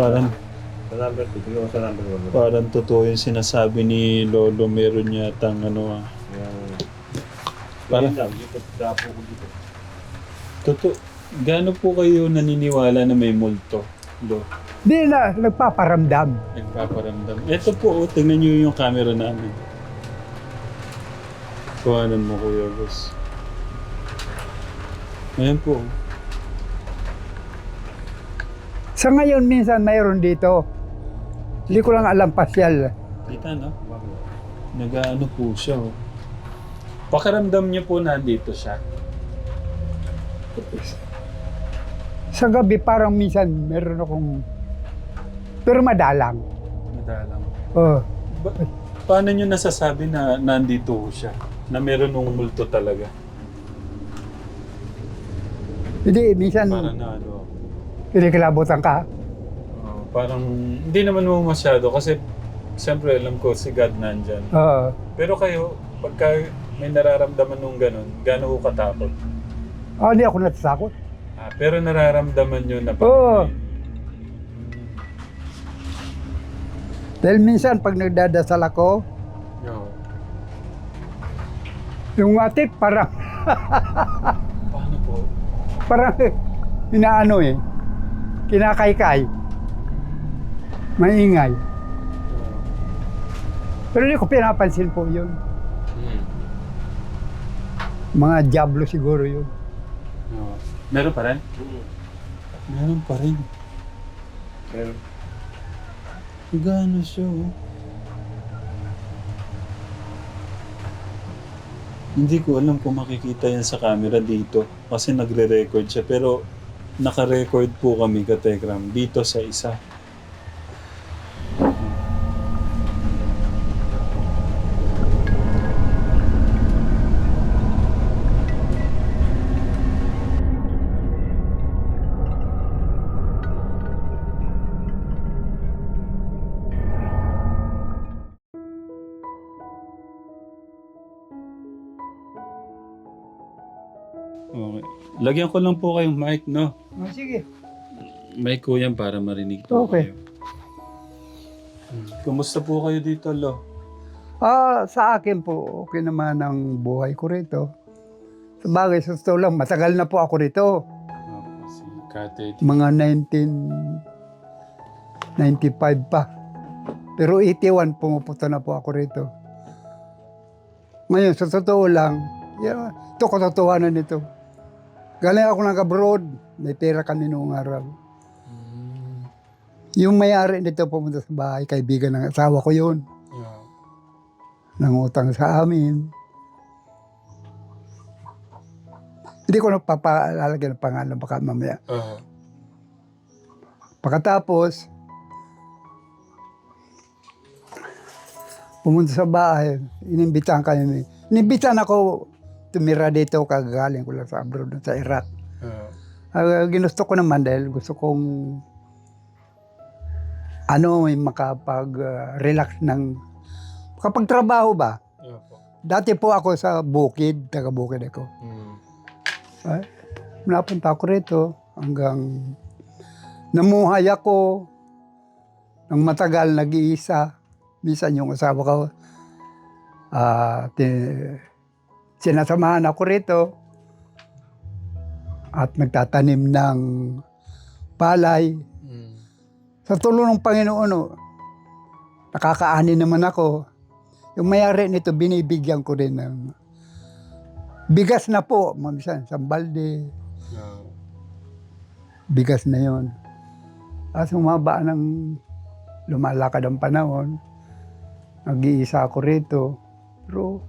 Parang, Sa number 2, tingnan mo sa number 1. parang totoo yung sinasabi ni Lolo. Meron yata ano ah. Parang- Parang... Dito, dapo ko dito. Totoo. Gaano po kayo naniniwala na may multo? Lo, Di na, nagpaparamdam. nagpaparamdam. Ito po, oh, tingnan nyo yung camera namin. Kuhanan mo, Kuya Gus. Ayan po. oh. Sa ngayon, minsan mayroon dito. Hindi ko lang alam pasyal. Kita, no? Nag-ano po siya, oh. Pakiramdam niyo po nandito siya. Sa gabi, parang minsan meron akong... Pero madalang. Madalang. Oh. Ba- paano niyo nasasabi na nandito ho siya? Na meron ng multo talaga? Hindi, minsan Parang na ano, kinikilabutan ka. oh, parang hindi naman mo masyado kasi siyempre alam ko si God nandyan. Oo. Pero kayo, pagka may nararamdaman nung ganun, gano'n ho katakot? Ah, hindi ako natatakot. Ah, pero nararamdaman nyo na Oo. may- Dahil minsan pag nagdadasal ako, Oo. yung atit parang, Paano po? parang inaano eh. Kinakaykay. Maingay. Pero hindi ko pinapansin po yun. Hmm. Mga diablo siguro yun. Oo. Meron pa rin? Meron pa rin. Meron. Gano siya, oh. Hindi ko alam kung makikita yan sa camera dito. Kasi nagre-record siya. Pero naka-record po kami, Kategram, dito sa isa. Okay. Lagyan ko lang po kayong mic, no? Oh, sige. Mic ko yan para marinig po Okay. kayo. Hmm. Kumusta po kayo dito, Lo? Ah, sa akin po, okay naman ang buhay ko rito. Sa bagay, sa totoo lang, matagal na po ako rito. Opo, si Kate. Mga 1995 pa. Pero 81, pumupunta na po ako rito. Ngayon, sa totoo lang, yeah, ito katotohanan nito. Galing ako ng abroad, may pera kami noong araw. Hmm. Yung may-ari nito pumunta sa bahay, kaibigan ng asawa ko yun. Yeah. nangutang sa amin. Hindi ko nagpapalalagyan ng pangalan baka mamaya. Uh, Pagkatapos, pumunta sa bahay, inimbitahan kami. Inimbitahan ako tumira dito, kagaling ko lang sa abroad, sa Iraq. Uh, Ah, ginusto ko naman dahil gusto kong ano, may makapag-relax ng kapag trabaho ba? yeah po. Dati po ako sa bukid, taga bukid ako. Hmm. Ay, napunta ako rito hanggang namuhay ako ng matagal nag-iisa. Minsan yung asawa ko, ah, ti- sinasamahan ako rito at nagtatanim ng palay. Hmm. Sa tulong ng Panginoon, oh, nakakaani naman ako. Yung mayari nito, binibigyan ko rin ng bigas na po. Mamisan, sambalde, Yeah. bigas na yon. At humaba ng lumalakad ang panahon, nag-iisa ako rito. Pero,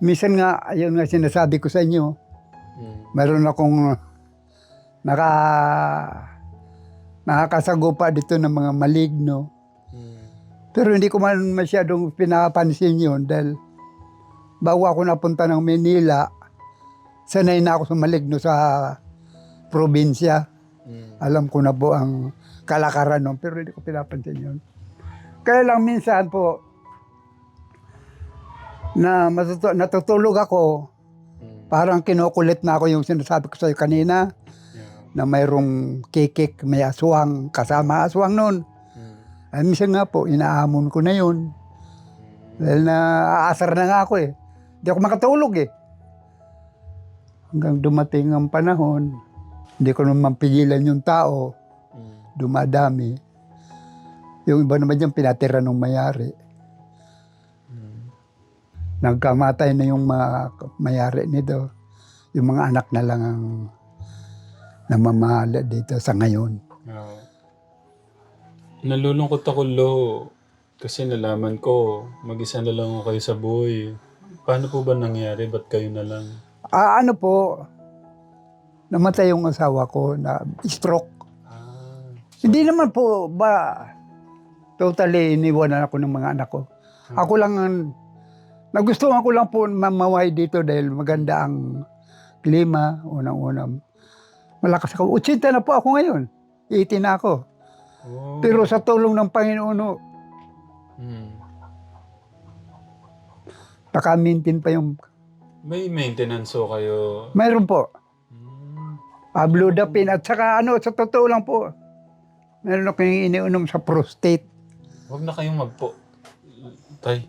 minsan nga, ayun nga sinasabi ko sa inyo, Hmm. meron akong naka nakakasagupa dito ng mga maligno. Hmm. Pero hindi ko man masyadong pinapansin yun dahil bago ako napunta ng Manila, sanay na ako sa maligno sa probinsya. Hmm. Alam ko na po ang kalakaran nun, pero hindi ko pinapansin yun. Kaya lang minsan po, na matutu- natutulog ako. Parang kinukulit na ako yung sinasabi ko sa'yo kanina. Yeah. na mayroong kikik, may aswang, kasama aswang noon. Mm. Ay, minsan nga po, inaamon ko na yun. Dahil na aasar na nga ako eh. Hindi ako makatulog eh. Hanggang dumating ang panahon, hindi ko naman pigilan yung tao, Mm. dumadami. Yung iba naman dyan, pinatira ng mayari. Nagkamatay na yung mga mayari nito. Yung mga anak na lang ang namamahala dito sa ngayon. Oo. Nalulungkot ako, Lo. Kasi nalaman ko, mag-isa na lang ako kayo sa buhay. Paano po ba nangyari? Ba't kayo na lang? Ah, ano po, namatay yung asawa ko na stroke. Ah. Hindi naman po ba totally iniwanan ako ng mga anak ko. Ako lang ang nagustuhan ko lang po mamaway dito dahil maganda ang klima, unang-unang. Malakas ako. 80 na po ako ngayon. 80 na ako. Oh. Pero sa tulong ng Panginoon, oh, Mm. naka-maintain pa yung... May maintenance ho kayo. Mayroon po. Mm. Abludapin. At saka ano, sa totoo lang po, meron ako yung iniunom sa prostate. Huwag na kayong magpo. Tay,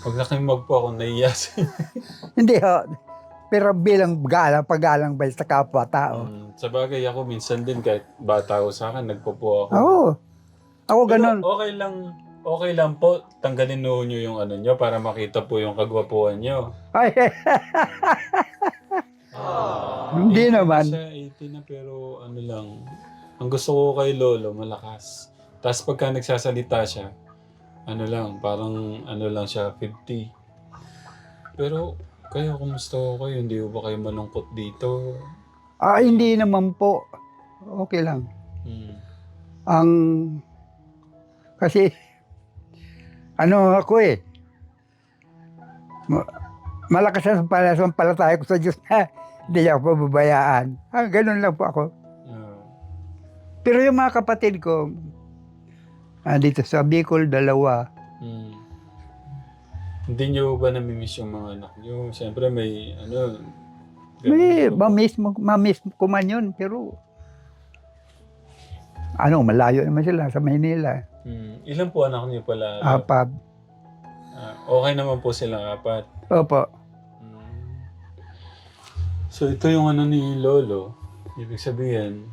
huwag na kayong magpo ako naiya. Hindi ho. Pero bilang galang, paggalang ba sa kapwa-tao. um, sa bagay ako, minsan din kahit bata ako sa akin, nagpopo ako. Oo. Ako Pero ganun. okay lang, okay lang po, tanggalin nyo nyo yung ano nyo para makita po yung kagwapuan nyo. Ay, Hindi 80 na naman. Siya, 80 na pero ano lang, ang gusto ko kay Lolo, malakas. Tapos pagka nagsasalita siya, ano lang, parang ano lang siya, 50. Pero kayo, kumusta ko kayo? Hindi ko ba kayo malungkot dito? ah, hindi naman po. Okay lang. Hmm. Ang, kasi, ano ako eh, ma- malakas ang palataya ko sa Diyos na hindi ako pababayaan. Ah, ganun lang po ako. Ah. Pero yung mga kapatid ko, ah, dito sa Bicol, dalawa. Hmm. Hindi nyo ba namimiss yung mga anak nyo? Siyempre may ano... May, mamiss, mo- mamiss ko man yun, pero ano, malayo naman sila sa Maynila. Hmm. Ilan po anak niyo pala? Apat. Ah, okay naman po silang apat. Opo. Hmm. So ito yung ano ni Lolo. Ibig sabihin,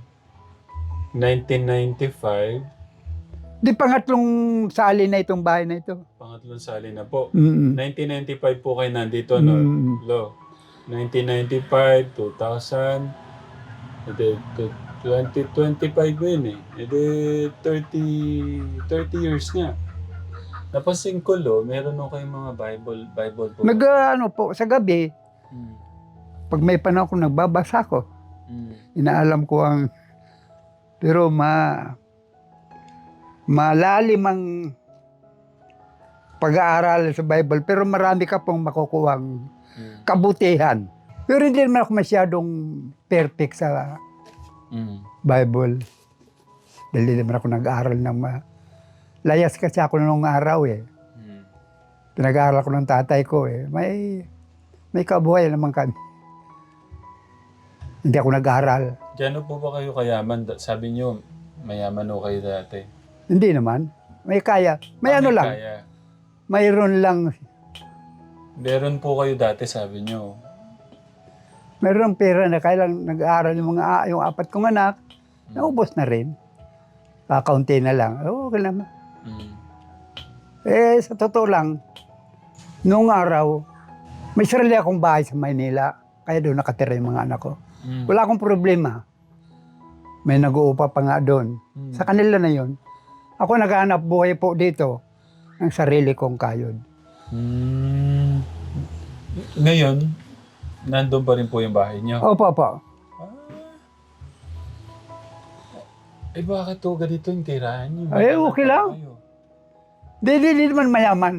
1995, Di pangatlong sali na itong bahay na ito. pangatlong sali na po. Mm. 1995 po kayo nandito, no? Mm. Lo. 1995, 2000, edi, tw- 2025 yun eh. Edi 30, 30 years nga. Napansin ko, Lo, meron nung kayong mga Bible, Bible po. Nag, ano po, sa gabi, Mm. pag may panahon ko, nagbabasa ko. Mm. Inaalam ko ang, pero ma, malalim ang pag-aaral sa Bible, pero marami ka pong makukuhang Mm. kabutihan. Pero hindi naman ako masyadong perfect sa Mm. Bible. Dahil hindi naman ako nag-aaral ng ma... Layas kasi ako nung araw eh. Mm. Pinag-aaral ko ng tatay ko eh. May, may kabuhay naman kami. Hindi ako nag-aaral. Gano'n po ba kayo kayaman? Sabi nyo, mayaman o kayo dati. Hindi naman. May kaya. May Ah, ano lang. Kaya. Mayroon lang. Meron po kayo dati, sabi nyo. Mayroon pera na kaya lang nag-aaral yung mga yung apat kong anak. Naubos na rin. Kakaunti na lang. Oo, okay naman. Mm. Eh, sa totoo lang, noong araw, may sarili akong bahay sa Maynila. Kaya doon nakatira yung mga anak ko. Mm. Wala akong problema. May nag-uupa pa nga doon. Mm. Sa kanila na yon. Ako naghahanap buhay po dito ng sarili kong kayod. Mm. Ngayon, nandun pa rin po yung bahay nyo. Opo, opo. Eh bakit to ganito yung tirahan nyo? Ay, Ba't okay lang. kayo? Di, di, di naman mayaman.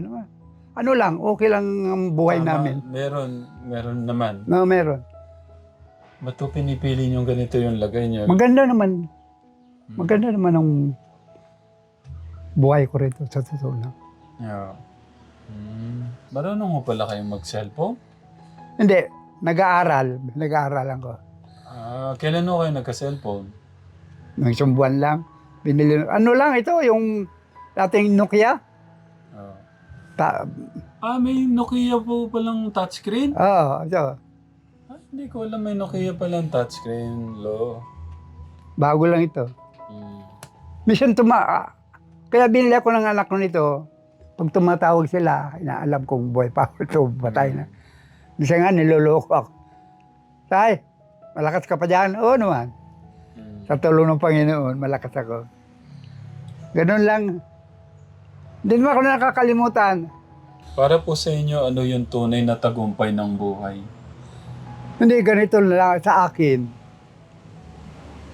Ano lang, okay lang ang buhay Tama, namin. Meron, meron naman. No, meron. Ba't to pinipili nyo ganito yung lagay nyo? Maganda naman. Maganda naman ang buhay ko rito sa totoo lang. Yeah. Mm. Marunong mo pala kayong mag-cellphone? Hindi, nag-aaral. Nag-aaral ako. Ah, Ah, kailan ho kayo nagka-cellphone? Nung isang buwan lang. Binili, ano lang ito, yung dating Nokia. Ah. Ta, ah, may Nokia po palang touchscreen? Oo, ito. Ah, hindi ko alam may Nokia palang touchscreen, lo. Bago lang ito. Hmm. Minsan tuma... ah, Kaya binili ako ng anak ko nito. Pag tumatawag sila, inaalam kong buhay pa ako ito, patay na. Minsan nga, niloloko ako. Tay, malakas ka pa dyan? Oo naman. Sa tulong ng Panginoon, malakas ako. Ganun lang. Hindi naman ako nakakalimutan. Para po sa inyo, ano yung tunay na tagumpay ng buhay? Hindi, ganito lang sa akin.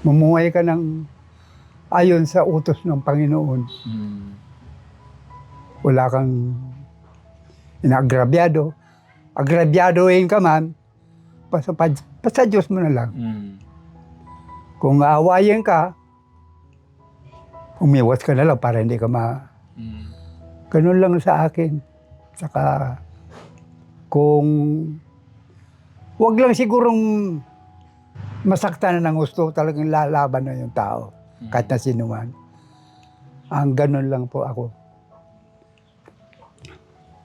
Mumuhay ka ng ayon sa utos ng Panginoon. Hmm. Wala kang inaagrabyado. Agrabyadoin ka man, basta, basta Diyos mo na lang. Hmm. Kung aawayin ka, umiwas ka na lang para hindi ka ma... Hmm. Ganun lang sa akin. Saka, kung... Huwag lang sigurong masaktan na ng gusto, talagang lalaban na yung tao. Hmm. Kahit na sino man. Ang ganun lang po ako.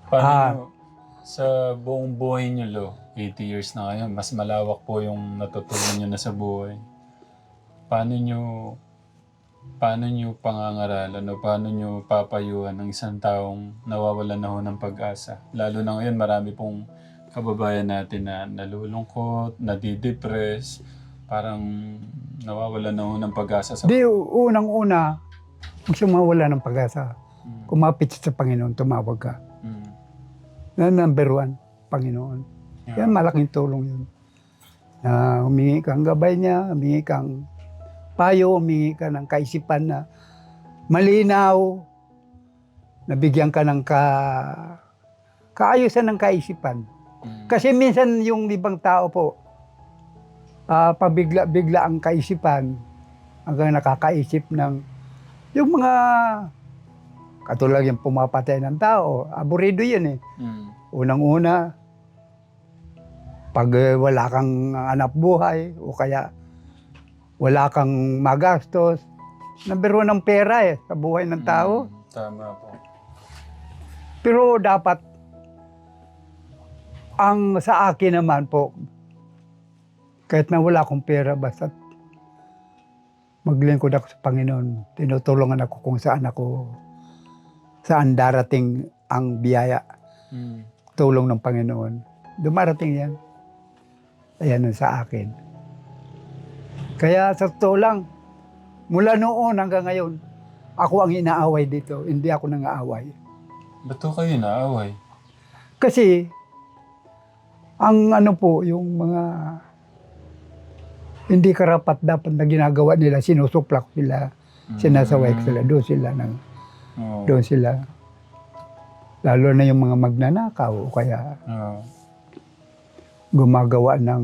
Paano Ah. nyo, sa buong buhay nyo, Lo, 80 years na kayo, mas malawak po yung natutunan nyo na sa buhay. Paano nyo, paano nyo pangangaralan o paano nyo papayuhan ng isang taong nawawalan na ho ng pag-asa? Lalo na ngayon, marami pong kababayan natin na nalulungkot, nadidepress, parang nawawalan na ng pag-asa sa... Di, unang-una, huwag siyang mawala ng pag-asa. Mm, Kumapit sa Panginoon, tumawag ka. mm, Na number one, Panginoon. yeah. Yan, malaking tulong yun. Na humingi kang gabay niya, humingi kang payo, humingi ka ng kaisipan na malinaw, nabigyan ka ng ka, kaayusan ng kaisipan. Mm, Kasi minsan yung ibang tao po, ah, pabigla-bigla ang kaisipan hanggang nakakaisip ng yung mga katulad yung pumapatay ng tao, aburido yun eh. mm, Unang-una, pag eh, wala kang anak buhay o kaya wala kang magastos, number one ang pera eh sa buhay ng tao. mm, tama po. Pero dapat, ang sa akin naman po, kahit na wala akong pera, basta maglingkod ako sa Panginoon. Tinutulungan ako kung saan ako, saan darating ang biyaya, Mm. tulong ng Panginoon. Dumarating yan. Ayan ang sa akin. Kaya sa totoo lang, mula noon hanggang ngayon, ako ang inaaway dito, hindi ako nang-aaway. Ba't kayo naaway? Kasi, ang ano po, yung mga hindi karapat dapat na ginagawa nila, sinusuplak sila, sinasaway Mm. sila, doon sila, nang, Oo. doon sila. Lalo na yung mga magnanakaw o kaya Oo. gumagawa ng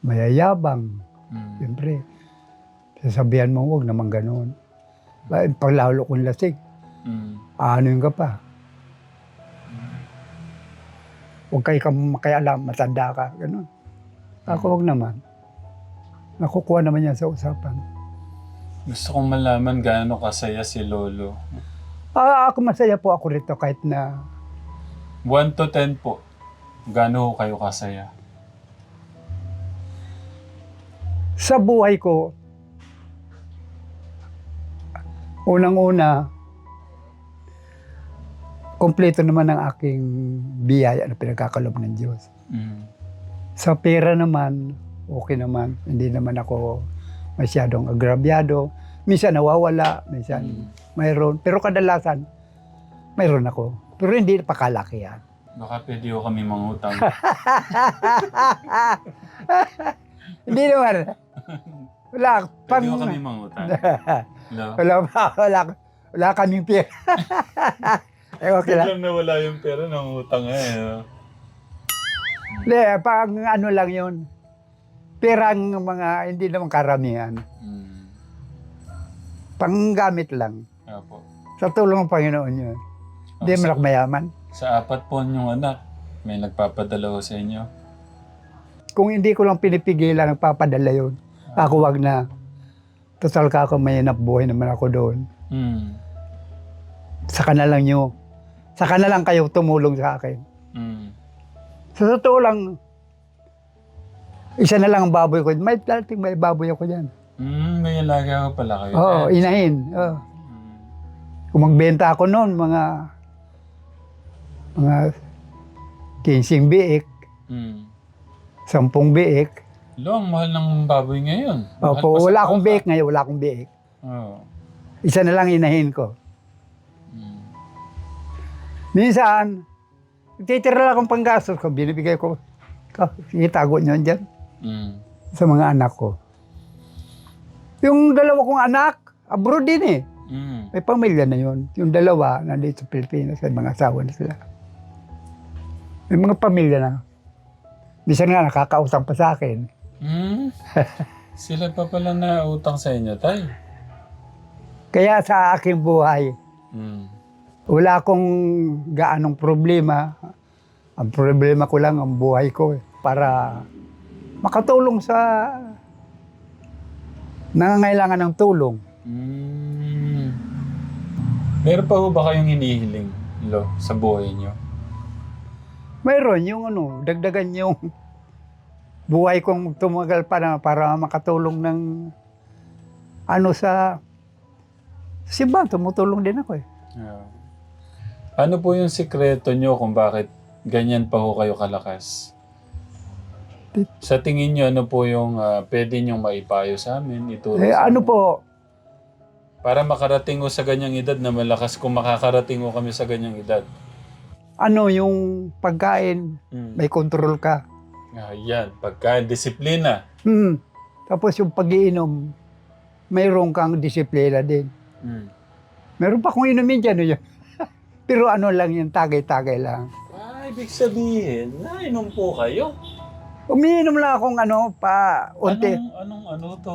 mayayabang. Mm. Siyempre, sasabihan mo, huwag naman ganun. Ba- Pag lalo kong lasing, Mm. ano yung ka pa? Huwag kayo kang makialam, matanda ka, ganun. Ako huwag naman. Nakukuha naman yan sa usapan. Gusto kong malaman gaano kasaya si Lolo. Ah, ako masaya po ako rito kahit na 1 to 10 po. Gaano kayo kasaya? sa buhay ko, unang-una, kompleto naman ang aking biyaya na pinagkakalob ng Diyos. Mm. Sa pera naman, okay naman. Hindi naman ako masyadong agrabyado. Minsan nawawala, minsan Mm. mayroon. Pero kadalasan, mayroon ako. Pero hindi pa kalaki yan. Baka pwede ho kami mangutang. hindi naman. Wala. Pang, Pwede ho kami mangutang. Lo? wala, pa, wala, wala kaming pera. eh, okay lang. Biglang nawala yung pera ng utang eh. Hindi, pang ano lang yun. Perang mga, hindi naman karamihan. Mm. Panggamit lang. Apo. Sa tulong ng Panginoon yun. Hindi Oh, man sa, ako mayaman. sa apat po niyong anak, may nagpapadala sa inyo. kung hindi ko lang pinipigilan, nagpapadala yun. Ako wag na. Total ka ako, may buhay naman ako doon. Mm. Saka na lang nyo. Saka na lang kayo tumulong sa akin. Sa totoo lang, isa na lang ang baboy ko. May dating may baboy ako dyan. Mm, may alaga ko pala kayo. Oo, dyan. inahin. Oo. Mm. Kung magbenta ako noon, mga mga 15 biik, Mm. 10 biik. Lo, ang mahal ng baboy ngayon. Mahal Opo, wala akong biik ngayon, wala akong biik. Oo. Isa na lang inahin ko. Mm. Minsan, titira lang akong panggastos ko, binibigay ko. Ka- Sige, tago nyo dyan Mm. sa mga anak ko. Yung dalawa kong anak, abroad din eh. Mm. May pamilya na yun. Yung dalawa, nandito sa Pilipinas, may mga asawa na sila. May mga pamilya na. Minsan nga nakakausap pa sa akin. Mm. Sila pa pala na utang sa inyo, tay. Kaya sa aking buhay, Mm. wala akong gaanong problema. Ang problema ko lang ang buhay ko eh, para makatulong sa nangangailangan ng tulong. Mm. Meron pa ho ba kayong hinihiling, Lo, sa buhay nyo? Mayroon yung ano, dagdagan yung buhay kong tumagal para para makatulong ng ano sa simbahan, tumutulong din ako eh. Yeah. Ano po yung sikreto nyo kung bakit ganyan pa ho kayo kalakas? Sa tingin nyo, ano po yung ah, pwede nyong maipayo sa amin? Ituro Eh, sa ano amin? po, Para makarating ko sa ganyang edad na malakas kung makakarating ko kami sa ganyang edad. ano yung pagkain, Mm. may control ka. Ah, yan. Pagka disiplina. Hmm. Tapos yung pag-iinom, mayroon kang disiplina din. Mm. Meron pa akong inumin dyan. Yun. Pero ano lang yung tagay-tagay lang. Ah, ibig sabihin, nainom po kayo? Umiinom lang akong ano, pa, unti. Anong, anong ano to?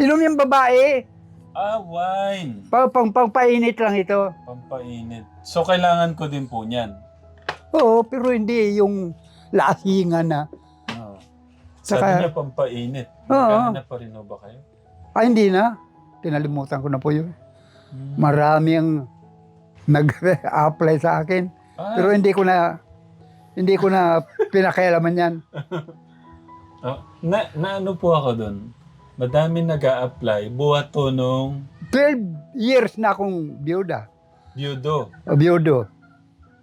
Inom yung babae. Ah, wine. Pa, pang, pangpainit lang ito. Pampainit. So, kailangan ko din po niyan. Oo, pero hindi yung lasingan na. Sabi Saka- niya pampainit. Oo. Magkano pa rin ba kayo? Ay, hindi na. Tinalimutan ko na po yun. Hmm. Marami ang nag-apply sa akin. Ah, Pero hindi ko na, hindi ko na pinakailaman yan. ah, na, na ano po ako doon? Madami nag apply Buhat to nung 12 years na akong biyuda. Byudo. O biyudo.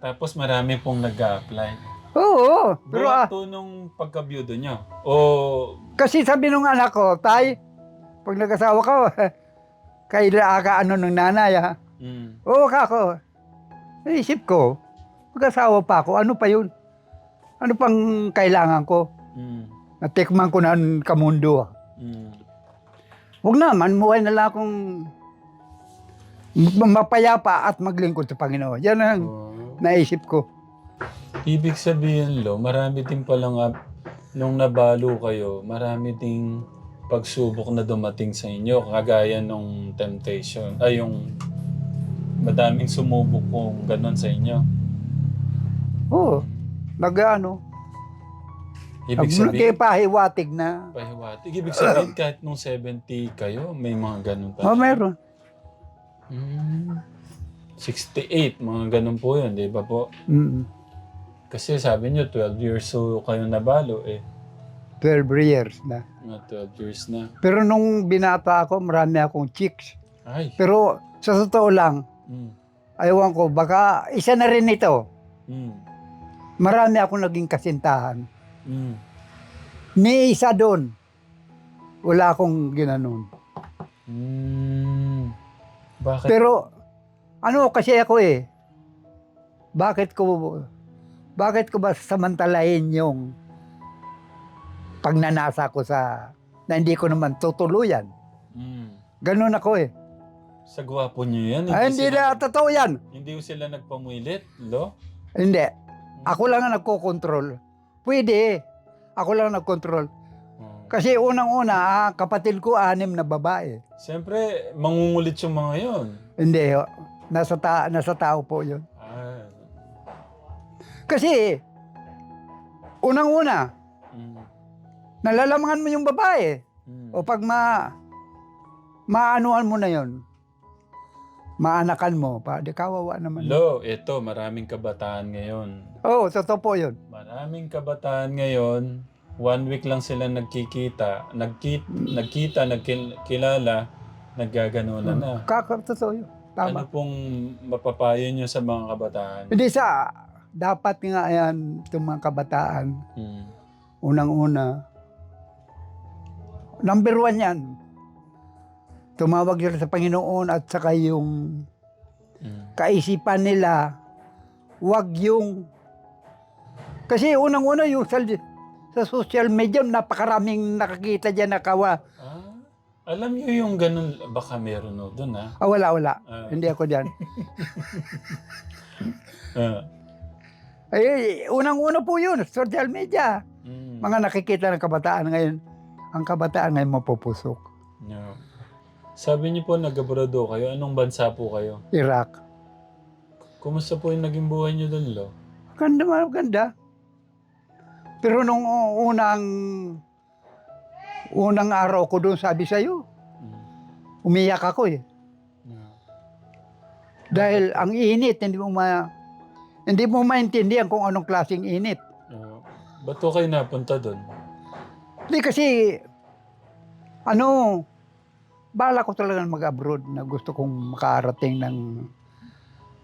Tapos marami pong nag apply Oo, pero ah, Buhat to nung pagka-byudo nyo. O, kasi sabi nung anak ko, tay, pag nag-asawa ka, kaila ka ano ng nanay ha. mm, Oo ka ako. Naisip ko, mag-asawa pa ako, ano pa yun? Ano pang kailangan ko? mm, Natikman ko na ang kamundo. mm. Huwag naman, muhay na lang akong mapayapa at maglingkod sa Panginoon. Yan ang Oh. naisip ko. Ibig sabihin, lo, marami din palang ap- nung nabalo kayo, marami ding pagsubok na dumating sa inyo, kagaya nung temptation, ay yung madaming sumubok kung ganon sa inyo. Oo, nag ano, Ibig sabihin, pahiwatig na. pahiwatig. Ibig sabihin, kahit nung 70 kayo, may mga ganon pa. Oh, meron. Hmm. 68, mga ganon po yun, di ba po? Mm, Kasi sabi nyo, 12 years so kayo nabalo eh. 12 years na. Mga 12 years na. Pero nung binata ako, marami akong chicks. Ay. Pero sa totoo lang, Mm. ayawan ko, baka isa na rin ito. Mm. Marami akong naging kasintahan. Mm. May isa doon. Wala akong ginanon. Mm. Bakit? Pero, ano kasi ako eh, bakit ko, bakit ko ba samantalahin yung pagnanasa ko sa, na hindi ko naman tutuluyan. Mm. Ganun ako eh. Sa gwapo nyo yan. Ay, hindi sila, na totoo yan. Hindi sila nagpamulit, lo? Hindi. Ako lang ang nagko-control. Pwede. Ako lang ang nagkontrol. Oh. Kasi unang-una, ah, kapatid ko anim na babae. Siyempre, mangungulit yung mga yon. Hindi. Nasa, ta- nasa tao po yun. Ah. Kasi, unang-una, Mm. Nalalamangan mo yung babae. Mm. O pag ma maanuhan mo na yon, maanakan mo, pa di kawawa naman. Lo, ito, maraming kabataan ngayon. Oo, totoo po yun. Maraming kabataan ngayon, one week lang sila nagkikita, nagkita, nagkita nagkilala, naggaganunan na. Kaka, totoo yun. Ano Tama. pong mapapayo nyo sa mga kabataan? Hindi sa, dapat nga yan, itong mga kabataan, Hmm. unang-una, number one yan. Tumawag sila sa Panginoon at saka yung Hmm. kaisipan nila, wag yung... Kasi unang-una yung sa, sa social media, napakaraming nakakita dyan na kawa. Ah, alam nyo yung ganun, baka meron o doon ha? Ah, wala, wala. Ah. Hindi ako dyan. Ah. Ay, unang-una po yun, social media. Hmm. Mga nakikita ng kabataan ngayon, ang kabataan ngayon mapupusok. Sabi niyo po nag-abroad kayo. Anong bansa po kayo? Iraq. Kumusta po yung naging buhay niyo doon, Lo? Ganda man, ganda. Pero nung unang unang araw ko doon, sabi sa'yo, Hmm. umiyak ako eh. Yeah. Dahil ang init, hindi mo ma hindi mo maintindihan kung anong klaseng init. Yeah. Ba't po kayo napunta doon? Hindi kasi, ano, bala ko talaga mag-abroad na gusto kong makarating ng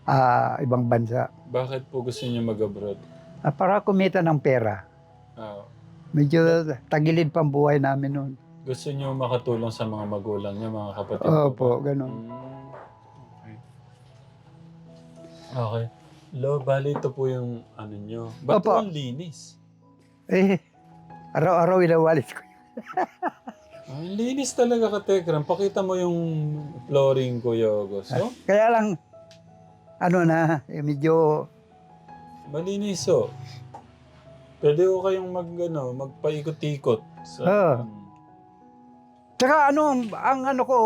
ah, ibang bansa. Bakit po gusto niyo mag-abroad? Ah, para kumita ng pera. Ah, Medyo tagilid pang buhay namin noon. gusto niyo makatulong sa mga magulang niyo, mga kapatid Opo, ba? ganun. Mm, okay. Okay. Lo, bali ito po yung ano niyo. Ba't Opo. po ang linis? Eh, araw-araw inawalis ko. Ang linis talaga ka, Tekram. Pakita mo yung flooring, Kuya August. Oh, Kaya lang, ano na, eh, medyo, malinis oh. Pwede ko kayong mag, ano, magpaikot-ikot. Sa, Ah. tsaka ano, ang ano ko,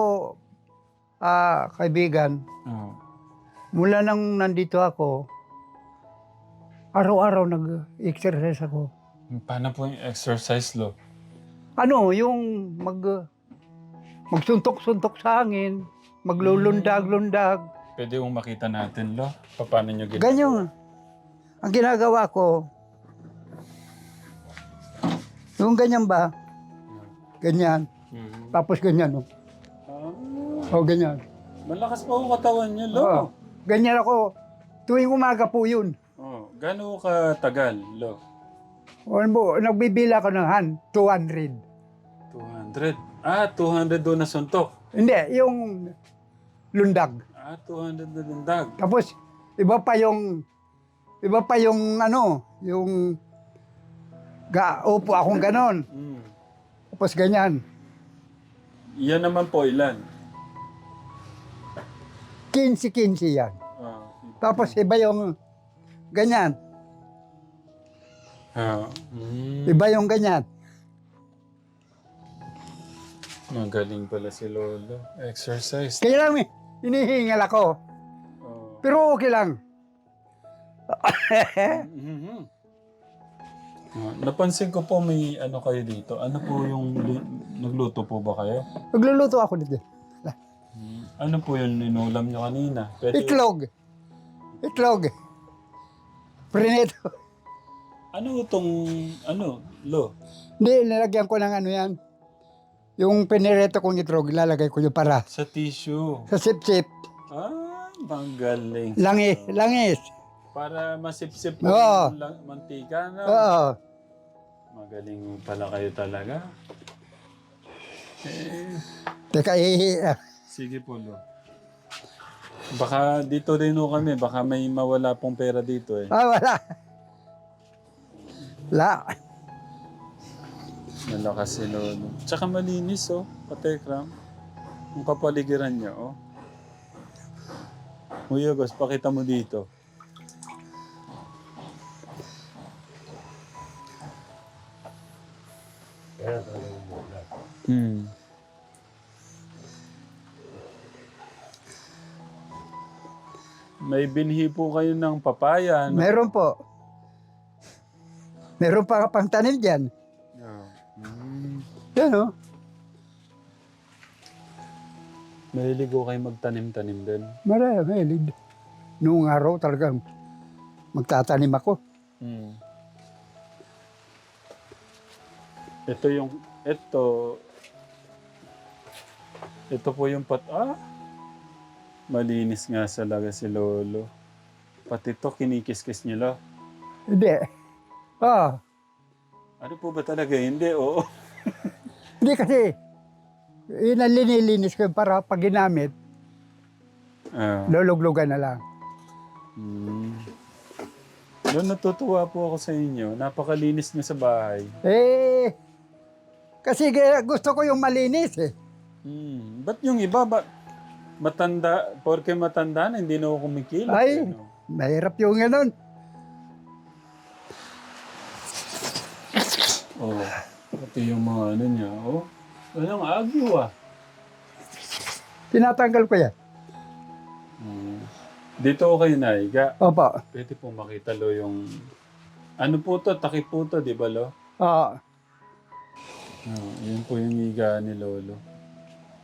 ah, kaibigan, Oh. mula nang nandito ako, araw-araw nag-exercise ako. Paano po yung exercise, Lo? Ano, yung mag, magsuntok-suntok sa hangin, maglulundag-lundag. Pwede mong makita natin, Lo. Paano nyo ginagawa? Ganyan. Ang ginagawa ko, yung ganyan ba? Ganyan. Mhm. Tapos ganyan. Oh. Ah, O, ganyan. malakas pa ang katawan niyo, Lo. Oo. Ganyan ako. Tuwing umaga po yun. Oh, Gano'n ka tagal, Lo? Ano mo, nagbibila ko ng hand, 200. 200. Ah, 200 doon na suntok. Hindi, yung lundag. Ah, 200 na lundag. Tapos, iba pa yung, iba pa yung ano, yung, ga, upo akong ganon. Mm. Tapos ganyan. Yan naman po ilan? 15-15 yan. Ah, Tapos iba yung ganyan. Ah, mm. Iba yung ganyan. Magaling pala si Lolo. Exercise. Kaya lang, eh, hinihingal ako. Oh. Pero okay lang. Mhm. Ah, napansin ko po may ano kayo dito. Ano po yung lu- nagluto po ba kayo? Nagluluto ako dito. Hmm. Ano po yung inulam nyo kanina? Pwede, Itlog. Itlog. Prinito. Ano itong, ano, lo? Hindi, nilagyan ko ng ano yan. Yung pinireto kong itlog, lalagay ko yung para Sa tissue. sa sip-sip. Ah, magaling. Langis, langis. Para masipsip mo Oo. yung la- mantika, no? Oo. Magaling pala kayo talaga. Eh, Teka, eh, sige po, lo. Baka dito rin ho kami. Baka may mawala pong pera dito eh. ah, wala. La. Malakas si Lolo. Tsaka malinis, oh. Patekram. Ang kapaligiran niya, oh. Kuya Gus, pakita mo dito. Hmm. May binhi po kayo ng papaya, no? Meron po. Meron pa pang tanim dyan. Yeah. Hmm. Yan o. Maliligo kayo magtanim-tanim din. Marami, mahilig. Noong araw talagang magtatanim ako. Hmm. Ito yung, ito, ito po yung pat, ah, malinis nga talaga si Lolo. Pati ito, kinikis-kis niyo, lo. Hindi. Ah, Ano po ba talaga? Hindi, oo. hindi kasi, yun ang linilinis ko para pag ginamit, Ah. luluglugan na lang. Hmm. Doon natutuwa po ako sa inyo. Napakalinis niyo sa bahay. Eh, kasi kaya gusto ko yung malinis eh. Hmm. Ba't yung iba, ba, matanda, porke matanda na, hindi na ako kumikilos. Ay. ano? Mahirap yung ganun. Oh, pati yung mga ano niya, oh. Anong agyo ah. Tinatanggal ko yan. Hmm. Dito ako kayo naiga. Opo. Pwede po makita lo yung... Ano po to? Takip po to, di ba lo? Ah, Oh, yun po yung higa ni Lolo.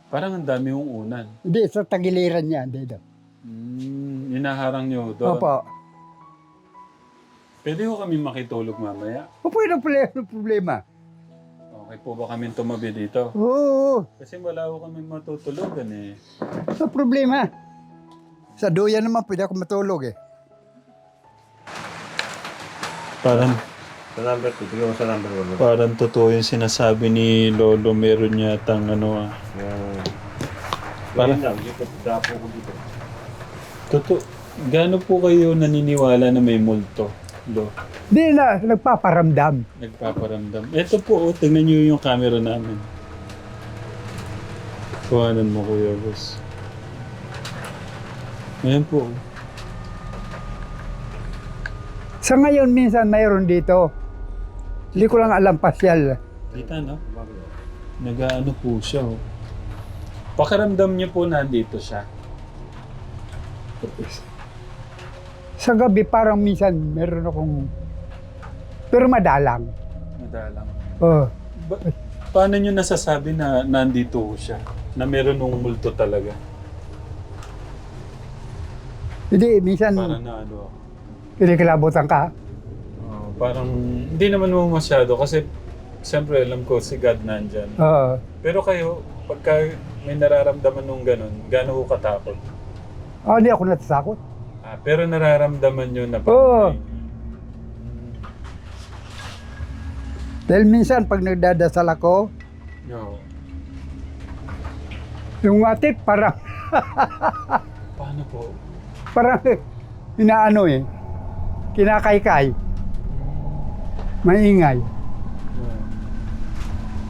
Parang ang dami yung unan. hindi, sa tagiliran niya. Dito. Hmm, inaharang niyo doon. Opo. Pwede ko kami makitulog mamaya. Opo, yun ang problema. problema. Okay po ba kami tumabi dito? Oo, Kasi wala ko kami matutulugan eh. sa problema. Sa duyan naman pwede ako matulog eh. Parang, Sa number 2, tignan mo sa number 1. parang totoo yung sinasabi ni Lolo. Meron yatang ano ah. Yan. Para- Para lang, dito, dapo ko dito. Totoo. Gaano po kayo naniniwala na may multo? Lo, Hindi na, nagpaparamdam. nagpaparamdam. Ito po, oh, tingnan niyo yung camera namin. Kuhanan mo, Kuya Gus. Ayan po. Sa ngayon, minsan mayroon dito. Hindi ko lang alam pasyal. Kita, no? Nag-ano po siya, oh. Pakiramdam niyo po nandito siya. Sa gabi, parang minsan meron akong... Pero madalang. Madalang. Oh. Ba- paano niyo nasasabi na nandito siya? Na meron ng multo talaga? Hindi, minsan Parang na ano ako. kinikilabutan ka. Oh, parang hindi naman mo masyado kasi siyempre alam ko si God nandyan. Oo. Pero kayo, pagka may nararamdaman nung ganun, gaano ko katakot? Ah, hindi ako natatakot. Ah, pero nararamdaman nyo na Oo. may- Dahil minsan pag nagdadasal ako, No. yung atit parang, Paano po? parang inaano eh. Kinakaykay. Maingay. Yeah.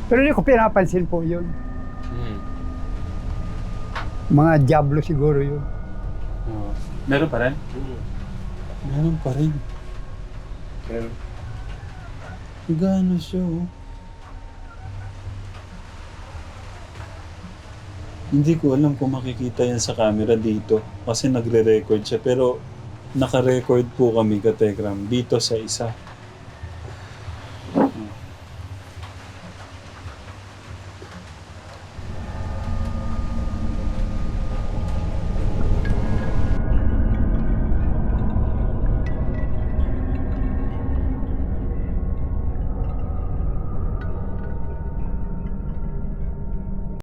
Pero hindi ko pinapansin po yun. Hmm. Mga diablo siguro yun. Oh. Meron pa rin? Meron pa rin. Pero, Gano siya, oh. Hindi ko alam kung makikita yan sa camera dito. Kasi nagre-record siya. Pero naka-record po kami, Kategram, dito sa isa.